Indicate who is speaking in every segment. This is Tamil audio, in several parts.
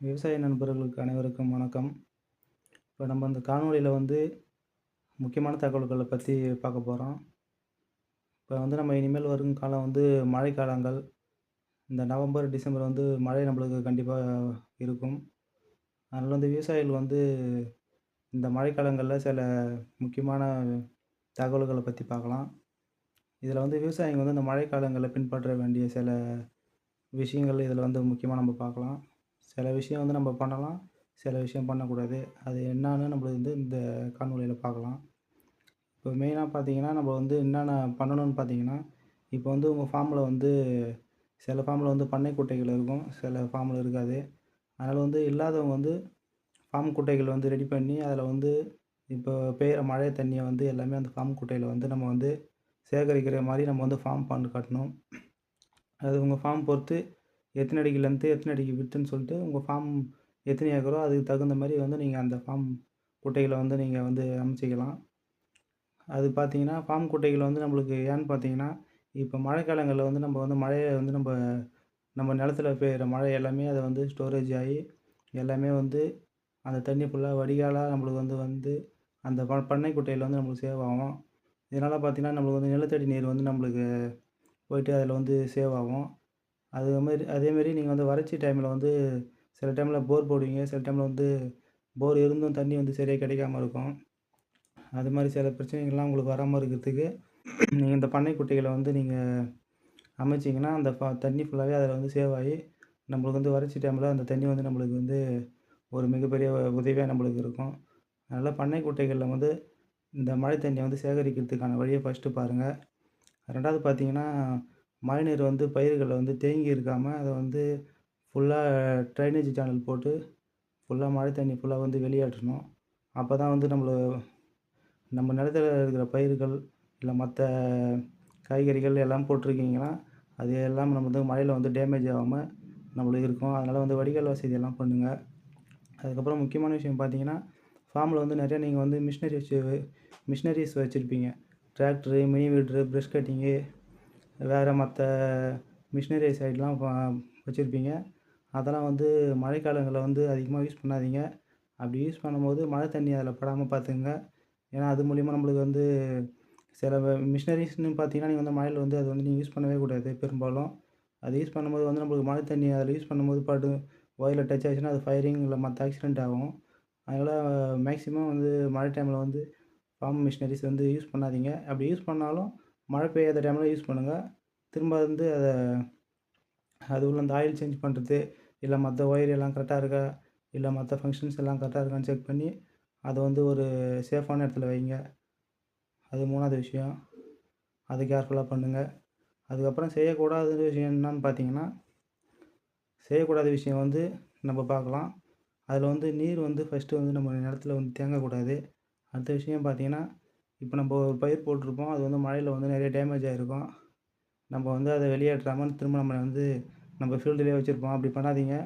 Speaker 1: விவசாய நண்பர்களுக்கு அனைவருக்கும் வணக்கம். இப்போ நம்ம இந்த காணொளியில் வந்து முக்கியமான தகவல்களை பற்றி பார்க்க போகிறோம் இப்போ வந்து நம்ம இனிமேல் வரும் காலம் வந்து மழைக்காலங்கள் இந்த நவம்பர் டிசம்பர் வந்து மழை நம்மளுக்கு கண்டிப்பாக இருக்கும். அதனால் வந்து விவசாயிகள் வந்து இந்த மழைக்காலங்களில் சில முக்கியமான தகவல்களை பற்றி பார்க்கலாம். இதில் வந்து விவசாயிங்க வந்து இந்த மழைக்காலங்களில் பின்பற்ற வேண்டிய சில விஷயங்கள் இதில் வந்து முக்கியமாக நம்ம பார்க்கலாம். சில விஷயம் வந்து நம்ம பண்ணலாம் சில விஷயம் பண்ணக்கூடாது. அது என்னான்னு நம்மளுக்கு வந்து இந்த காணொலியில் பார்க்கலாம். இப்போ மெயினாக பார்த்தீங்கன்னா நம்ம வந்து என்னென்ன பண்ணணும்னு பார்த்தீங்கன்னா இப்போ வந்து உங்கள் ஃபார்மில் வந்து சில ஃபார்மில் வந்து பண்ணை குட்டைகள் இருக்கும். சில ஃபார்மில் இருக்காது. அதனால் வந்து இல்லாதவங்க வந்து ஃபார்ம் குட்டைகள் வந்து ரெடி பண்ணி அதில் வந்து இப்போ பெய்கிற மழை தண்ணியை வந்து எல்லாமே அந்த ஃபார்ம் குட்டையில் வந்து நம்ம வந்து சேகரிக்கிற மாதிரி நம்ம வந்து ஃபார்ம் பண்ணு காட்டணும். அது உங்கள் ஃபார்ம் பொறுத்து எத்தனை அடிக்கு லென்த்து எத்தனை அடிக்கு வித்துன்னு சொல்லிட்டு உங்கள் ஃபார்ம் எத்தனை ஏக்கரோ அதுக்கு தகுந்த மாதிரி வந்து நீங்கள் அந்த ஃபார்ம் குட்டைகளை வந்து நீங்கள் வந்து அமைச்சிக்கலாம். அது பார்த்தீங்கன்னா ஃபார்ம் குட்டைகள் வந்து நம்மளுக்கு ஏன்னு பார்த்தீங்கன்னா இப்போ மழைக்காலங்களில் வந்து நம்ம வந்து மழையை வந்து நம்ம நம்ம நிலத்துல பெய்கிற மழை எல்லாமே அதை வந்து ஸ்டோரேஜ் ஆகி எல்லாமே வந்து அந்த தண்ணி ஃபுல்லாக வடிகாலாக நம்மளுக்கு வந்து வந்து அந்த ப பண்ணை குட்டையில் வந்து நம்மளுக்கு சேவ் ஆகும். இதனால் பார்த்தீங்கன்னா நம்மளுக்கு வந்து நிலத்தடி நீர் வந்து நம்மளுக்கு போயிட்டு அதில் வந்து சேவ் ஆகும். அது மாதிரி அதேமாரி நீங்கள் வந்து வறட்சி டைமில் வந்து சில டைமில் போர் போடுவீங்க. சில டைமில் வந்து போர் இருந்தும் தண்ணி வந்து சரியாக கிடைக்காம இருக்கும். அது மாதிரி சில பிரச்சனைகள்லாம் உங்களுக்கு வராமல் இருக்கிறதுக்கு நீங்கள் இந்த பண்ணை குட்டைகளை வந்து நீங்கள் அமைச்சிங்கன்னா அந்த ஃப தண்ணி ஃபுல்லாகவே அதில் வந்து சேவ் ஆகி நம்மளுக்கு வந்து வறட்சி டைமில் அந்த தண்ணி வந்து நம்மளுக்கு வந்து ஒரு மிகப்பெரிய உதவியாக நம்மளுக்கு இருக்கும். அதனால் பண்ணை குட்டைகளில் வந்து இந்த மழை தண்ணியை வந்து சேகரிக்கிறதுக்கான வழியை ஃபஸ்ட்டு பாருங்கள் ரெண்டாவது பார்த்தீங்கன்னா மழைநீர் வந்து பயிர்களில் வந்து தேங்கி இருக்காமல் அதை வந்து ஃபுல்லாக ட்ரைனேஜ் சேனல் போட்டு ஃபுல்லாக மழை தண்ணி ஃபுல்லாக வந்து வெளியேற்றணும். அப்போ தான் வந்து நம்மள நம்ம நிலத்துல இருக்கிற பயிர்கள் இல்லை மற்ற காய்கறிகள் எல்லாம் போட்டிருக்கீங்கன்னா அது எல்லாம் நம்ம வந்து மழையில் வந்து டேமேஜ் ஆகாமல் நம்மளுக்கு இருக்கும். அதனால் வந்து வடிகால் வசதி எல்லாம் பண்ணுங்கள் அதுக்கப்புறம் முக்கியமான விஷயம் பார்த்தீங்கன்னா ஃபார்மில் வந்து நிறையா நீங்கள் வந்து மிஷினரி வச்சு மிஷினரிஸ் வச்சுருப்பீங்க. Tractor mini weeder brush cutting வேறு மற்ற மிஷினரி சைட்லாம் வச்சுருப்பீங்க. அதெல்லாம் வந்து மழைக்காலங்களில் வந்து அதிகமாக யூஸ் பண்ணாதீங்க. அப்படி யூஸ் பண்ணும்போது மழை தண்ணி அதில் படாமல் பார்த்துக்குங்க ஏன்னா அது மூலிமா நம்மளுக்கு வந்து சில மிஷினரிஸ்னு பார்த்தீங்கன்னா நீங்கள் வந்து மழையில் வந்து அது வந்து நீங்கள் யூஸ் பண்ணவே கூடாது பெரும்பாலும். அது யூஸ் பண்ணும்போது வந்து நம்மளுக்கு மழை தண்ணி அதில் யூஸ் பண்ணும்போது பாட்டு ஒயரில் டச் ஆச்சுன்னா அது ஃபயரிங் இல்லை மற்ற ஆக்சிடெண்ட் ஆகும். அதனால் மேக்ஸிமம் வந்து மழை டைமில் வந்து ஃபார்ம் மிஷினரிஸ் வந்து யூஸ் பண்ணாதீங்க. அப்படி யூஸ் பண்ணாலும் மழை பெய்யாத டைமில் யூஸ் பண்ணுங்கள் திரும்ப வந்து அதை அது உள்ள அந்த ஆயில் சேஞ்ச் பண்ணுறது இல்லை மற்ற ஒயர் எல்லாம் கரெக்டாக இருக்கா இல்லை மற்ற ஃபங்க்ஷன்ஸ் எல்லாம் கரெக்டாக இருக்கான்னு செக் பண்ணி அதை வந்து ஒரு சேஃபான இடத்துல வைங்க. அது மூணாவது விஷயம். அது கேர்ஃபுல்லாக பண்ணுங்கள் அதுக்கப்புறம் செய்யக்கூடாத விஷயம் என்னன்னு பார்த்தீங்கன்னா செய்யக்கூடாத விஷயம் வந்து நம்ம பார்க்கலாம். அதில் வந்து நீர் வந்து ஃபஸ்ட்டு வந்து நம்ம நிலத்துல வந்து தேங்கக்கூடாது. அடுத்த விஷயம் பார்த்தீங்கன்னா இப்போ நம்ம ஒரு பயிர் போட்டிருப்போம். அது வந்து மழையில் வந்து நிறைய டேமேஜ் ஆகிருக்கும் நம்ம வந்து அதை வெளியேற்றாமல் திரும்ப நம்ம வந்து நம்ம ஃபீல்டுலேயே வச்சுருப்போம். அப்படி பண்ணாதீங்க.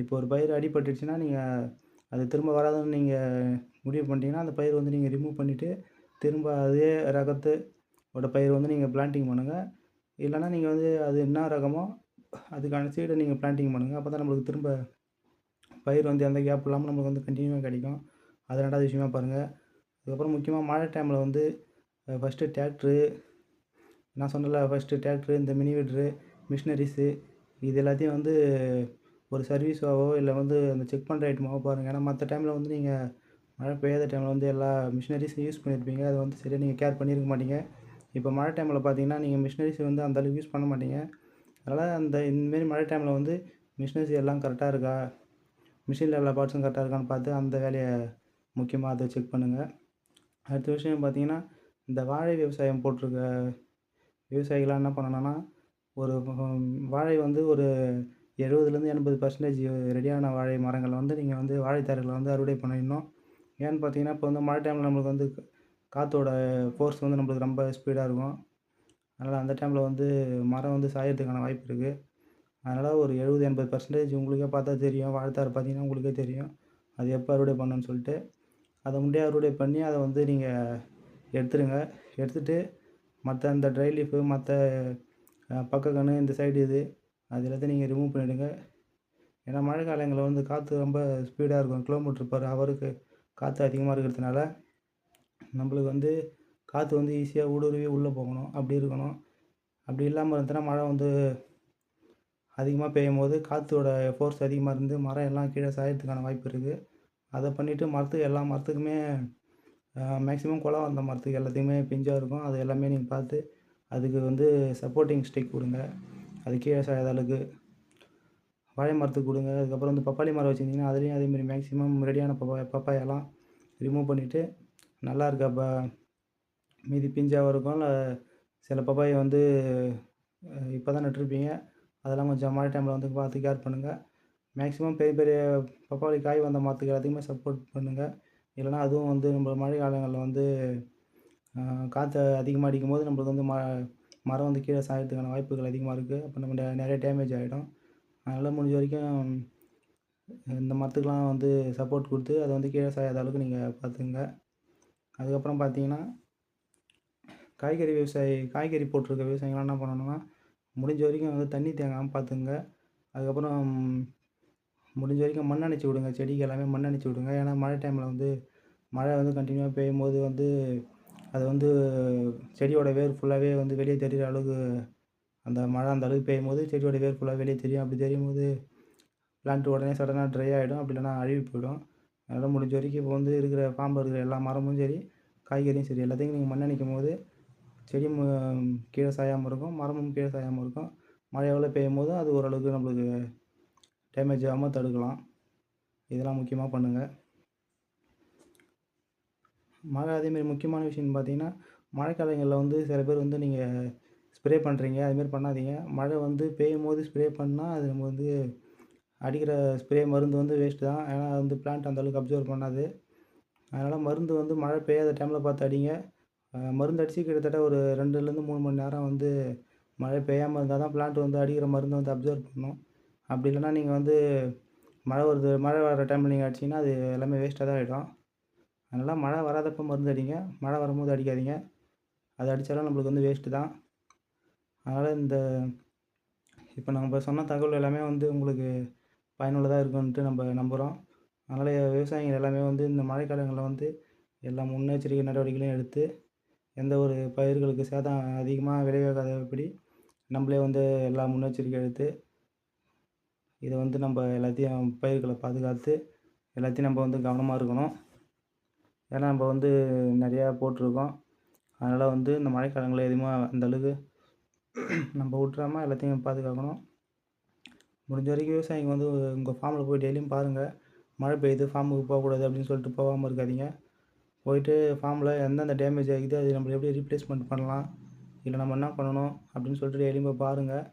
Speaker 1: இப்போ ஒரு பயிர் அடிபட்டுடுச்சுன்னா நீங்கள் அது திரும்ப வராதுன்னு நீங்கள் முடிவு பண்ணிட்டீங்கன்னா அந்த பயிர் வந்து நீங்கள் ரிமூவ் பண்ணிவிட்டு திரும்ப அதே ரகத்து ஓட பயிர் வந்து நீங்கள் பிளான்டிங் பண்ணுங்கள் இல்லைன்னா நீங்கள் வந்து அது என்ன ரகமோ அதுக்கான சீடை நீங்கள் பிளான்டிங் பண்ணுங்கள் அப்போ தான் நம்மளுக்கு திரும்ப பயிர் வந்து எந்த கேப் இல்லாமல் நம்மளுக்கு வந்து கண்டினியூவாக கிடைக்கும். அது ரெண்டாவது விஷயமா பாருங்கள் அதுக்கப்புறம் முக்கியமாக மழை டைமில் வந்து ஃபஸ்ட்டு டிராக்ட்ரு நான் சொன்னல ஃபஸ்ட்டு டிராக்ட்ரு இந்த மினி வீட்ரு மிஷினரிஸு இது எல்லாத்தையும் வந்து ஒரு சர்வீஸாவோ இல்லை வந்து அந்த செக் பண்ணுற ஐட்டமாகவோ பாருங்கள் ஏன்னா மற்ற டைமில் வந்து நீங்கள் மழை பெய்யாத டைமில் வந்து எல்லா மிஷினரிஸும் யூஸ் பண்ணியிருப்பீங்க அதை வந்து சரியாக நீங்கள் கேர் பண்ணியிருக்க மாட்டீங்க. இப்போ மழை டைமில் பார்த்தீங்கன்னா நீங்கள் மிஷினரிஸ் வந்து அந்தளவுக்கு யூஸ் பண்ண மாட்டீங்க. அதனால் அந்த இந்தமாரி மழை டைமில் வந்து மிஷினரிஸ் எல்லாம் கரெக்டாக இருக்கா? மிஷினில் எல்லா பார்ட்ஸும் கரெக்டாக இருக்கான்னு பார்த்து அந்த வேலையை முக்கியமாக அதை செக் பண்ணுங்கள் அடுத்த விஷயம் பார்த்தீங்கன்னா இந்த வாழை விவசாயம் போட்டிருக்க விவசாயிகள்லாம் என்ன பண்ணணும்னா ஒரு வாழை வந்து ஒரு எழுபதுலேருந்து எண்பது பர்சன்டேஜ் ரெடியான வாழை மரங்களை வந்து நீங்கள் வந்து வாழைத்தார்களை வந்து அறுவடை பண்ணிடணும். ஏன்னு பார்த்தீங்கன்னா இப்போ வந்து மழை டைமில் நம்மளுக்கு வந்து காற்றோட ஃபோர்ஸ் வந்து நம்மளுக்கு ரொம்ப ஸ்பீடாக இருக்கும். அதனால் அந்த டைமில் வந்து மரம் வந்து சாயறதுக்கான வாய்ப்பு இருக்குது அதனால் ஒரு எழுபது எண்பது பர்சன்டேஜ் உங்களுக்கே பார்த்தா தெரியும். வாழைத்தார் பார்த்தீங்கன்னா உங்களுக்கே தெரியும். அது எப்போ அறுவடை பண்ணணும்னு சொல்லிட்டு. அதை முன்னே அறுவடை பண்ணி அதை வந்து நீங்கள் எடுத்துடுங்க எடுத்துகிட்டு மற்ற அந்த ட்ரை லீஃபு மற்ற பக்க கன்று இந்த சைடு இது அது எல்லாத்தையும் நீங்கள் ரிமூவ் பண்ணிவிடுங்க ஏன்னா மழை காலங்களில் வந்து காற்று ரொம்ப ஸ்பீடாக இருக்கும். கிலோமீட்டர் பர் ஹவருக்கு காற்று அதிகமாக இருக்கிறதுனால நம்மளுக்கு வந்து காற்று வந்து ஈஸியாக ஊடுருவி உள்ளே போகணும். அப்படி இருக்கணும். அப்படி இல்லாமல் இருந்துச்சுன்னா மழை வந்து அதிகமாக பெய்யும் போது காற்றோட ஃபோர்ஸ் அதிகமாக இருந்து மரம் எல்லாம் கீழே சாயறதுக்கான வாய்ப்பு இருக்குது அதை பண்ணிவிட்டு மரத்துக்கு எல்லா மரத்துக்குமே மேக்ஸிமம் குலம் வந்த மரத்துக்கு எல்லாத்தையுமே பிஞ்சாக இருக்கும். அது எல்லாமே நீங்கள் பார்த்து அதுக்கு வந்து சப்போர்ட்டிங் ஸ்டிக் கொடுங்க. அது கீழே சாயாத அளவுக்கு வாழை மரத்துக்கு கொடுங்க. அதுக்கப்புறம் வந்து பப்பாளி மரம் வச்சுருந்தீங்கன்னா அதுலேயும் அதேமாதிரி மேக்ஸிமம் ரெடியான பப்பாய் பப்பாயெல்லாம் ரிமூவ் பண்ணிவிட்டு நல்லா இருக்க ப மீதி பிஞ்சாகவும் இருக்கும். இல்லை சில பப்பாயை வந்து இப்போ தான் நட்டுருப்பீங்க. அதெல்லாம் கொஞ்சம் மழை டைமில் வந்து பார்த்து கேர் பண்ணுங்கள் மேக்ஸிமம் பெரிய பெரிய பப்பாளி காய் வந்த மரத்துக்கு எல்லாத்துக்குமே சப்போர்ட் பண்ணுங்கள் இல்லைனா அதுவும் வந்து நம்ம மழை காலங்களில் வந்து காற்று அதிகமாக அடிக்கும் போது நம்மளுக்கு வந்து ம மரம் வந்து கீழே சாயறதுக்கான வாய்ப்புகள் அதிகமாக இருக்குது அப்போ நம்ம நிறைய டேமேஜ் ஆகிடும் அதனால் முடிஞ்ச வரைக்கும் இந்த மரத்துக்கெலாம் வந்து சப்போர்ட் கொடுத்து அதை வந்து கீழே சாயாத அளவுக்கு நீங்கள் பார்த்துக்குங்க அதுக்கப்புறம் பார்த்தீங்கன்னா காய்கறி விவசாயி காய்கறி போட்டிருக்க விவசாயிகள்லாம் என்ன பண்ணணும்னா முடிஞ்ச வரைக்கும் வந்து தண்ணி தேங்காமல் பார்த்துக்குங்க அதுக்கப்புறம் முடிஞ்ச வரைக்கும் மண் அணைச்சி விடுங்க. செடிக்கு எல்லாமே மண் அணைச்சி விடுங்க. ஏன்னா மழை டைமில் வந்து மழை வந்து கண்டினியூவாக பெய்யும் போது வந்து அது வந்து செடியோட வேர் ஃபுல்லாகவே வந்து வெளியே தெரிகிற அளவுக்கு அந்த மழை அந்த அளவுக்கு பெய்யும் போது செடியோட வேர் ஃபுல்லாக வெளியே தெரியும். அப்படி தெரியும் போது பிளான்ட் உடனே சடனாக ட்ரை ஆகிடும் அப்படி இல்லைனா அழுகி போயிடும். அதனால் முடிஞ்ச வரைக்கும் இப்போ வந்து இருக்கிற ஃபார்மில் இருக்கிற எல்லா மரமும் சரி காய்கறியும் சரி எல்லாத்தையும் நீங்கள் மண் அணைக்கும் போது செடி கீழே சாயாமல் இருக்கும் மரமும் கீழே சாயாமல் இருக்கும். மழை எவ்வளோ பெய்யும் போது அது ஓரளவுக்கு நம்மளுக்கு டேமேஜ் ஆகாமல் தடுக்கலாம். இதெல்லாம் முக்கியமாக பண்ணுங்கள் மழை அதேமாரி முக்கியமான விஷயம்னு பார்த்தீங்கன்னா மழைக்காலங்களில் வந்து சில பேர் வந்து நீங்கள் ஸ்ப்ரே பண்ணுறீங்க அதுமாரி பண்ணாதீங்க. மழை வந்து பெய்யும் போது ஸ்ப்ரே பண்ணால் அது நம்ம வந்து அடிக்கிற ஸ்ப்ரே மருந்து வந்து வேஸ்ட்டு தான். ஏன்னா அது வந்து பிளான்ட் அந்தளவுக்கு அப்சர்வ் பண்ணாது. அதனால் மருந்து வந்து மழை பெய்யாத டைமில் பார்த்து அடிங்க. மருந்து அடித்து கிட்டத்தட்ட ஒரு ரெண்டுலேருந்து மூணு மணி நேரம் வந்து மழை பெய்யாமல் இருந்தால் தான் பிளான்ட் வந்து அடிக்கிற மருந்து வந்து அப்சர்வ் பண்ணும். அப்படி இல்லைனா நீங்கள் வந்து மழை வருது மழை வர டைமில் நீங்கள் அடிச்சிங்கன்னா அது எல்லாமே வேஸ்ட்டாக தான் ஆகிடும் அதனால் மழை வராதப்போ மருந்து அடிங்க. மழை வரும்போது அடிக்காதீங்க. அது அடித்தாலும் நம்மளுக்கு வந்து வேஸ்ட்டு தான். அதனால் இந்த இப்போ நம்ம சொன்ன தகவல் எல்லாமே வந்து உங்களுக்கு பயனுள்ளதாக இருக்குன்ட்டு நம்ம நம்புகிறோம் அதனால் விவசாயிகள் எல்லாமே வந்து இந்த மழைக்காலங்களில் வந்து எல்லா முன்னெச்சரிக்கை நடவடிக்கைகளையும் எடுத்து எந்த ஒரு பயிர்களுக்கு சேதம் அதிகமாக விளைவிக்காதபடி நம்மளே வந்து எல்லா முன்னெச்சரிக்கை எடுத்து இதை வந்து நம்ம எல்லாத்தையும் பயிர்களை பாதுகாத்து எல்லாத்தையும் நம்ம வந்து கவனமாக இருக்கணும். ஏன்னா நம்ம வந்து நிறையா போட்டிருக்கோம். அதனால் வந்து இந்த மழைக்காலங்களில் எதுவுமே அந்தளவுக்கு நம்ம விட்றாமல் எல்லாத்தையும் பாதுகாக்கணும். முடிஞ்ச வரைக்கும் விவசாயிங்க வந்து உங்கள் ஃபார்மில் போய் டெய்லியும் பாருங்கள் மழை பெய்யுது ஃபார்முக்கு போகக்கூடாது அப்படின்னு சொல்லிட்டு போகாமல் இருக்காதீங்க. போயிட்டு ஃபார்மில் எந்தெந்த டேமேஜ் ஆகிது அது நம்ம எப்படி ரீப்ளேஸ்மெண்ட் பண்ணலாம்? இல்லை நம்ம என்ன பண்ணணும்? அப்படின்னு சொல்லிட்டு டெய்லியும் போய் பாருங்கள்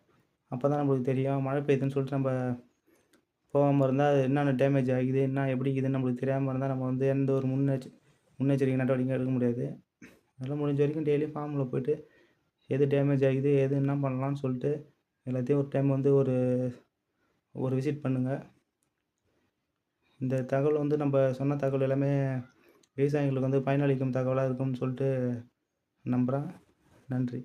Speaker 1: அப்போ தான் நம்மளுக்கு தெரியும். மழை பெய்யுதுன்னு சொல்லிட்டு நம்ம போகாமல் இருந்தால் அது என்னென்ன டேமேஜ் ஆகுது என்ன எப்படி இருக்குதுன்னு நம்மளுக்கு தெரியாமல் இருந்தால் நம்ம வந்து எந்த ஒரு முன்னெச்ச முன்னெச்சரிக்கை நடவடிக்கை எடுக்க முடியாது. அதெல்லாம் முடிஞ்ச வரைக்கும் டெய்லியும் ஃபார்மில் போய்ட்டு எது டேமேஜ் ஆகுது எது என்ன பண்ணலான்னு சொல்லிட்டு எல்லாத்தையும் ஒரு டைம் வந்து ஒரு ஒரு விசிட் பண்ணுங்கள் இந்த தகவல் வந்து நம்ம சொன்ன தகவல் எல்லாமே விவசாயிகளுக்கு வந்து பயனளிக்கும் தகவலாக இருக்கும்னு சொல்லிட்டு நம்புகிறேன் நன்றி.